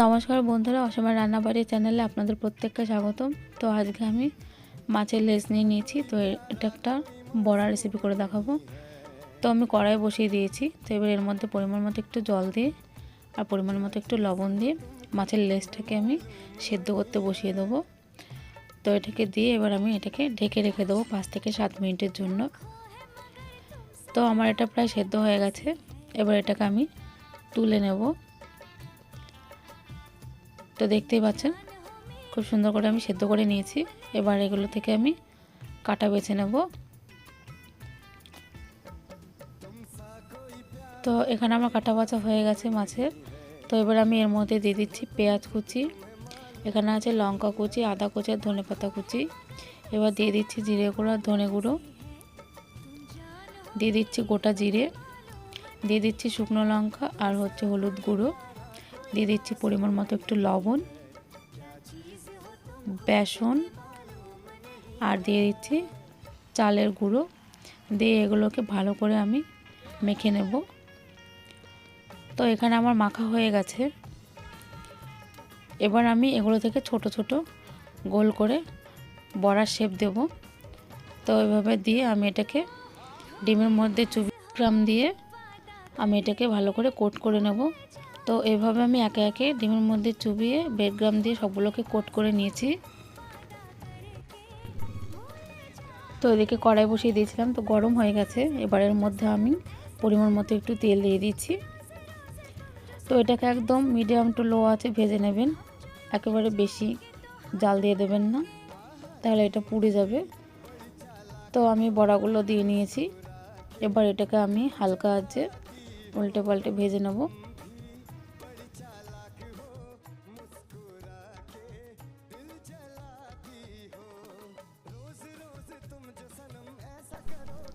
নমস্কার বন্ধুরা, অসময় রান্নাবাড়ি চ্যানেলে আপনাদের প্রত্যেককে স্বাগতম। তো আজকে আমি মাছের লেজ নিয়ে নিয়েছি, তো এটা একটা বড়া রেসিপি করে দেখাবো। তো আমি কড়াই বসিয়ে দিয়েছি, তো এবার এর মধ্যে পরিমাণ মতো একটু জল দিয়ে আর পরিমাণ মতো একটু লবণ দিয়ে মাছের লেজটাকে আমি সেদ্ধ করতে বসিয়ে দেবো। তো এটাকে দিয়ে এবার আমি এটাকে ঢেকে রেখে দেবো পাঁচ থেকে সাত মিনিটের জন্য। তো আমার এটা প্রায় সেদ্ধ হয়ে গেছে, এবার এটাকে আমি তুলে নেব। তো দেখতেই পাচ্ছেন, খুব সুন্দর করে আমি সেদ্ধ করে নিয়েছি। এবার এগুলো থেকে আমি কাটা বেছে নেব। তো এখানে আমার কাটা বাছা হয়ে গেছে মাছের। তো এবার আমি এর মধ্যে দিয়ে দিচ্ছি পেঁয়াজ কুচি। এখানে আছে লঙ্কা কুচি, আদা কুচি আর ধনে পাতা কুচি। এবার দিয়ে দিচ্ছি জিরে গুঁড়ো আর ধনে গুঁড়ো। দিয়ে দিচ্ছি গোটা জিরে। দিয়ে দিচ্ছি শুকনো লঙ্কা আর হচ্ছে হলুদ গুঁড়ো। দিয়ে দিচ্ছি পরিমাণ মতো একটু লবণ, বেসন, আর দিয়ে দিচ্ছি চালের গুঁড়ো। দিয়ে এগুলোকে ভালো করে আমি মেখে নেব। তো এখানে আমার মাখা হয়ে গেছে। এবার আমি এগুলো থেকে ছোট ছোট গোল করে বড়ার শেপ দেব। তো এভাবে দিয়ে আমি এটাকে ডিমের মধ্যে চব্বিশ গ্রাম দিয়ে আমি এটাকে ভালো করে কোট করে নেব। তো এভাবে আমি একে একে ডিমের মধ্যে চুবিয়ে, বেডগ্রাম দিয়ে সবগুলোকে কোট করে নিয়েছি। তো এদিকে কড়াই বসিয়ে দিয়েছিলাম, তো গরম হয়ে গেছে। এবারের মধ্যে আমি পরিমাণ মতো একটু তেল দিয়ে দিচ্ছি। তো এটাকে একদম মিডিয়াম টু লো আছে ভেজে নেবেন। একেবারে বেশি জাল দিয়ে দেবেন না, তাহলে এটা পুড়ে যাবে। তো আমি বড়াগুলো দিয়ে নিয়েছি। এবার এটাকে আমি হালকা আছে উল্টে পাল্টে ভেজে নেব।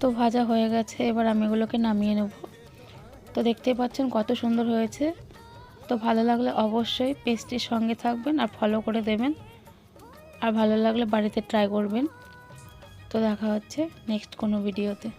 তো ভাজা হয়ে গেছে, এবার আমি এগুলোকে নামিয়ে নেব। তো দেখতেই পাচ্ছেন কত সুন্দর হয়েছে। তো ভালো লাগলে অবশ্যই পেস্ট্রির সঙ্গে থাকবেন আর ফলো করে দেবেন। আর ভালো লাগলে বাড়িতে ট্রাই করবেন। তো দেখা হচ্ছে নেক্সট কোনো ভিডিওতে।